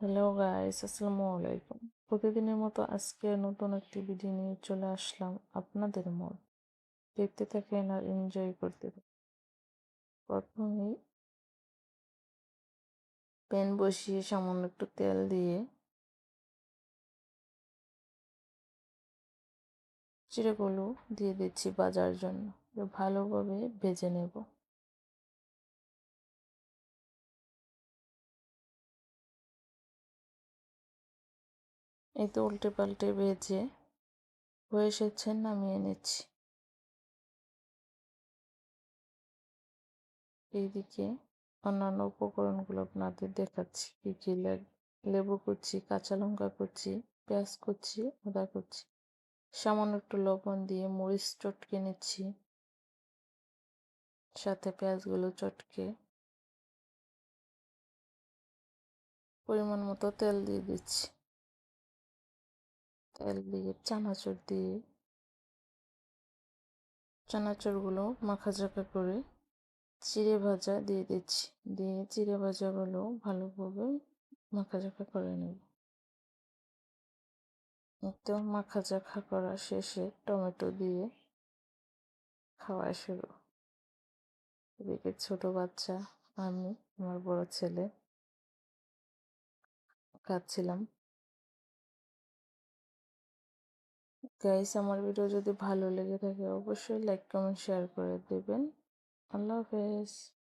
Hello guys, আসসালামু আলাইকুম। প্রতিদিনের মতো আজকে নতুন একটি ভিডিও নিয়ে চলে আসলাম আপনাদের মন। দেখতে থাকেন আর এনজয় করতে থাকেন। প্রথমেই প্যান বসিয়ে সামান্য একটু তেল দিয়ে চিড়েগুলো দিয়ে দিচ্ছি বাজার জন্য। ভালোভাবে ভেজে নেব। এই তো উল্টে পাল্টে ভেজে হয়ে এসেছে নামিয়ে নিচ্ছি এইদিকে অন্যান্য উপকরণগুলো আপনাদের দেখাচ্ছি। কী কী লেবু কুচি, কাঁচা লঙ্কা কুচি, পেঁয়াজ কুচি, আদা কুচি। সামান্য একটু লবণ দিয়ে মরিচ চটকে নিচ্ছি। সাথে পেঁয়াজগুলো চটকে পরিমাণ মতো তেল দিয়ে দিচ্ছি। তেল দিয়ে চানাচুর দিয়ে চানাচুরগুলো মাখাচাকা করে চিড়ে ভাজা দিয়ে দিচ্ছি। দিয়ে চিড়ে ভাজাগুলো ভালোভাবে মাখাচাকা করে নেব। তো মাখাচাখা করা শেষে টমেটো দিয়ে খাওয়া শুরু। এদিকে ছোট বাচ্চা, আমি, আমার বড় ছেলে খাচ্ছিলাম গাইস আমার ভিডিও যদি ভালো লেগে থাকে, অবশ্যই লাইক কমেন্ট শেয়ার করে দেবেন। আল্লাহ হাফেজ।